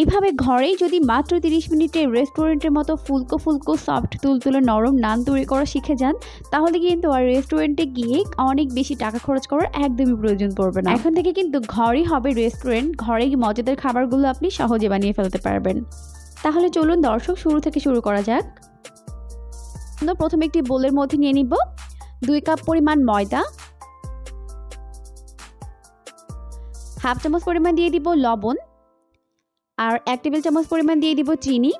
এইভাবে ঘরেই যদি মাত্র তিরিশ মিনিটে রেস্টুরেন্টের মতো ফুলকো ফুলকো সফট তুলতুলে নরম নান তৈরি করা শিখে যান, তাহলে কিন্তু আর রেস্টুরেন্টে গিয়ে অনেক বেশি টাকা খরচ করার একদমই প্রয়োজন পড়বে না। এখন থেকে কিন্তু ঘরই হবে রেস্টুরেন্ট ঘরেই মজাদার খাবারগুলো আপনি সহজে বানিয়ে ফেলতে পারবেন। তাহলে চলুন দর্শক, শুরু থেকে শুরু করা যাক। প্রথমে একটি বোলের মধ্যে নিয়ে নিব। দুই কাপ পরিমাণ ময়দা। হাফ চামচ পরিমাণ দিয়ে দিব লবণ। আর এক টেবিল চামচ পরিমাণ দিয়ে দিব চিনি।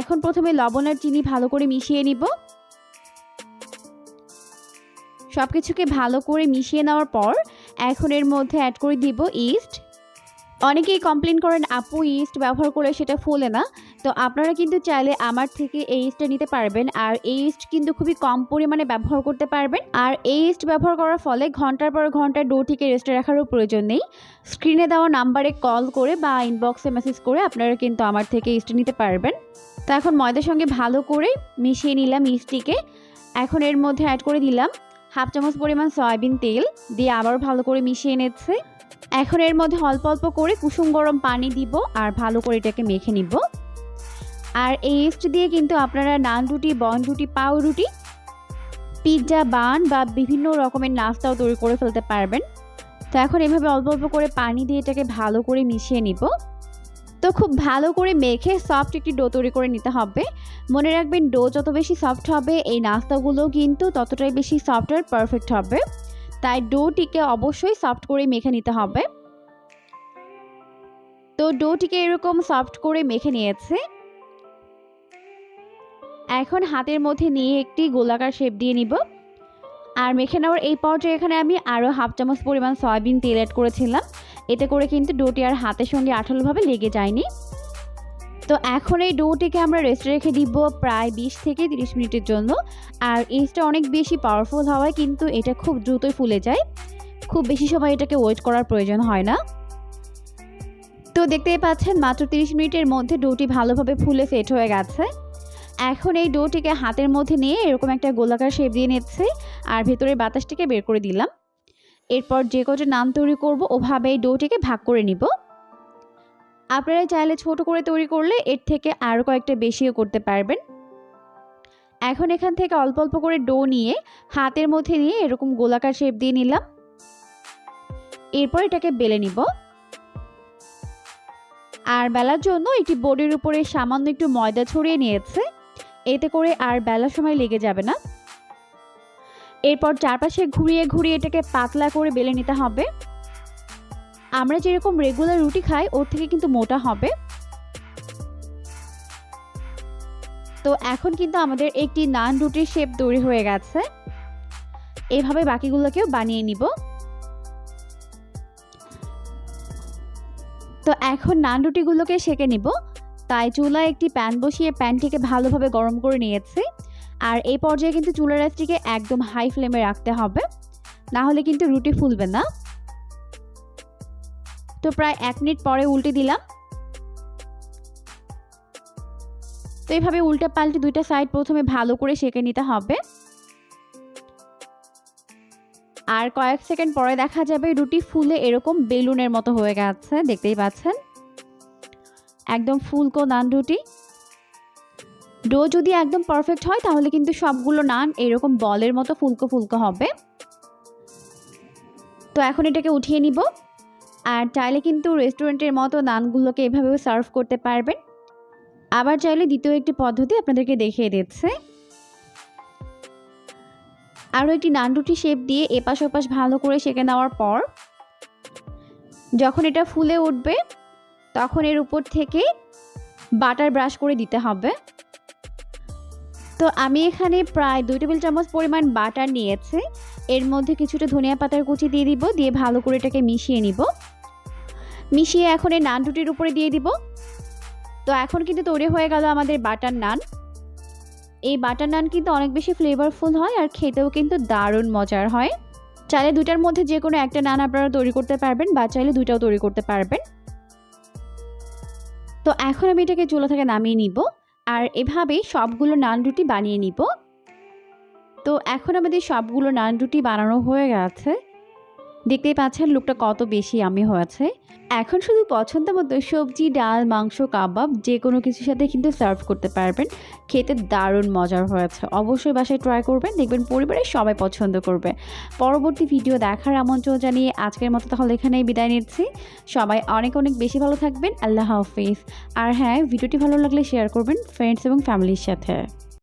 এখন প্রথমে লবণ আর চিনি ভালো করে মিশিয়ে নিব। সব কিছুকে ভালো করে মিশিয়ে নেওয়ার পর এখন এর মধ্যে অ্যাড করে দিব ইস্ট অনেকেই কমপ্লেন করেন, আপু ইস্ট ব্যবহার করে সেটা ফোলে না। তো আপনারা কিন্তু চাইলে আমার থেকে এই ইস্টটা নিতে পারবেন। আর এই ইস্ট কিন্তু খুবই কম পরিমাণে ব্যবহার করতে পারবেন। আর এই ইস্ট ব্যবহার করার ফলে ঘণ্টার পর ঘণ্টা ডোটিকে রেস্টে রাখারও প্রয়োজন নেই। স্ক্রিনে দেওয়া নাম্বারে কল করে বা ইনবক্সে মেসেজ করে আপনারা কিন্তু আমার থেকে ইস্ট নিতে পারবেন। তো এখন ময়দার সঙ্গে ভালো করে মিশিয়ে নিলাম ইস্টটিকে এখন এর মধ্যে অ্যাড করে দিলাম হাফ চামচ পরিমাণ সয়াবিন তেল দিয়ে আবার ভালো করে মিশিয়ে নিচ্ছে। এখন এর মধ্যে অল্প অল্প করে কুসুম গরম পানি দিব আর ভালো করে এটাকে মেখে নিব। আর এই ইস্ট দিয়ে কিন্তু আপনারা নান রুটি, বন রুটি পাউ রুটি পিৎজা বান বা বিভিন্ন রকমের নাস্তাও তৈরি করে ফেলতে পারবেন। তো এখন এভাবে অল্প অল্প করে পানি দিয়ে এটাকে ভালো করে মিশিয়ে নিব। তো খুব ভালো করে মেখে সফট একটি ডো তৈরি করে নিতে হবে। মনে রাখবেন ডো যত বেশি সফট হবে, এই নাস্তাগুলো কিন্তু ততটাই বেশি সফট আর পারফেক্ট হবে। তাই ডোটিকে অবশ্যই সফট করে মেখে নিতে হবে। তো ডোটিকে এরকম সফট করে মেখে নিয়েছে। এখন হাতের মধ্যে নিয়ে একটি গোলাকার শেপ দিয়ে নিব। আর মেখে নেওয়ার এই পর্যায়ে এখানে আমি আরও হাফ চামচ পরিমাণ সয়াবিন তেল অ্যাড করেছিলাম। এতে করে কিন্তু ডোটি আর হাতের সঙ্গে আঠালোভাবে লেগে যায়নি। তো এখন এই ডোটিকে আমরা রেস্টে রেখে দিব প্রায় বিশ থেকে তিরিশ মিনিটের জন্য। আর ইস্টটা অনেক বেশি পাওয়ারফুল হওয়ায় কিন্তু এটা খুব দ্রুতই ফুলে যায়। খুব বেশি সময় এটাকে ওয়েট করার প্রয়োজন হয় না। তো দেখতেই পাচ্ছেন মাত্র তিরিশ মিনিটের মধ্যে ডোটি ভালোভাবে ফুলে সেট হয়ে গেছে। এখন এই ডোটিকে হাতের মধ্যে নিয়ে এরকম একটা গোলাকার শেপ দিয়ে নিচ্ছে আর ভেতরের বাতাসটিকে বের করে দিলাম। এরপর যে কটা নান তৈরি করব, ওভাবে এই ডোটিকে ভাগ করে নিব। আপনারা চাইলে ছোট করে তৈরি করলে এর থেকে আরও কয়েকটা বেশিও করতে পারবেন। এখন এখান থেকে অল্প অল্প করে ডো নিয়ে হাতের মধ্যে নিয়ে এরকম গোলাকার শেপ দিয়ে নিলাম। এরপর এটাকে বেলে নিব। আর বেলার জন্য একটি বোর্ডের উপরে সামান্য একটু ময়দা ছড়িয়ে নিয়েছে। এতে করে আর বেলার সময় লেগে যাবে না। এরপর চারপাশে ঘুরিয়ে ঘুরিয়ে এটাকে পাতলা করে বেলে নিতে হবে। আমরা যেরকম রেগুলার রুটি খাই, ওর থেকে কিন্তু মোটা হবে। তো এখন কিন্তু আমাদের একটি নান রুটির শেপ তৈরি হয়ে গেছে। এভাবে বাকিগুলোকেও বানিয়ে নিব। তো এখন নান রুটিগুলোকে সেকে নিব। তাই চুলায় একটি প্যান বসিয়ে প্যানটিকে ভালোভাবে গরম করে নিয়েছি। আর এই পর্যায়ে কিন্তু চুলার রাসটিকে একদম হাই ফ্লেমে রাখতে হবে। না হলে কিন্তু রুটি ফুলবে না। তো প্রায় এক মিনিট পরে উল্টে দিলাম। তো এইভাবে উল্টে পাল্টে দুইটা সাইড প্রথমে ভালো করে সেঁকে নিতে হবে। আর কয়েক সেকেন্ড পরে দেখা যাবে রুটি ফুলে এরকম বেলুনের মতো হয়ে গেছে, দেখতেই পাচ্ছেন। একদম ফুলকো নান রুটি? ডো যদি একদম পারফেক্ট হয়, তাহলে কিন্তু সবগুলো নান এরকম বলের মতো ফুলকো ফুলকো হবে। তো এখন এটাকে উঠিয়ে নিব। আর চাইলে কিন্তু রেস্টুরেন্টের মতো নানগুলোকে এভাবেও সার্ভ করতে পারবেন। আবার চাইলে দ্বিতীয় একটি পদ্ধতি আপনাদেরকে দেখিয়ে দিচ্ছে। আরও একটি নান রুটি শেপ দিয়ে এপাশ ওপাশ ভালো করে সেঁকে নেওয়ার পর, যখন এটা ফুলে উঠবে তখন এর উপর থেকে বাটার ব্রাশ করে দিতে হবে। তো আমি এখানে প্রায় দুই টেবিল চামচ পরিমাণ বাটার নিয়েছি। এর মধ্যে কিছুটা ধনিয়া পাতার কুচি দিয়ে দিব, দিয়ে ভালো করে এটাকে মিশিয়ে নিব। মিশিয়ে এখন এই নান রুটির উপরে দিয়ে দিব। তো এখন কিন্তু তৈরি হয়ে গেল আমাদের বাটার নান। এই বাটার নান কিন্তু অনেক বেশি ফ্লেভারফুল হয় আর খেতেও কিন্তু দারুণ মজার হয়। চাইলে দুইটার মধ্যে যে কোনো একটা নান আপনারা তৈরি করতে পারবেন বা চাইলে দুইটাও তৈরি করতে পারবেন। তো এখন আমি এটাকে চুলা থেকে নামিয়ে নিব আর এভাবেই সবগুলো নান রুটি বানিয়ে নিব। তো এখন আমাদের সবগুলো নান রুটি বানানো হয়ে গেছে। দেখতেই পাচ্ছেন লুকটা কত বেশি আমি হয়েছে। এখন শুধু পছন্দ মতো সবজি, ডাল, মাংস, কাবাব যে কোনো কিছুর সাথে কিন্তু সার্ভ করতে পারবেন। খেতে দারুণ মজার হয়েছে। অবশ্যই বাসায় ট্রাই করবেন, দেখবেন পরিবারের সবাই পছন্দ করবে। পরবর্তী ভিডিও দেখার আমন্ত্রণ জানিয়ে আজকের মতো তাহলে এখানেই বিদায় নিচ্ছি। সবাই অনেক অনেক বেশি ভালো থাকবেন। আল্লাহ হাফিজ। আর হ্যাঁ ভিডিওটি ভালো লাগলে শেয়ার করবেন ফ্রেন্ডস এবং ফ্যামিলির সাথে।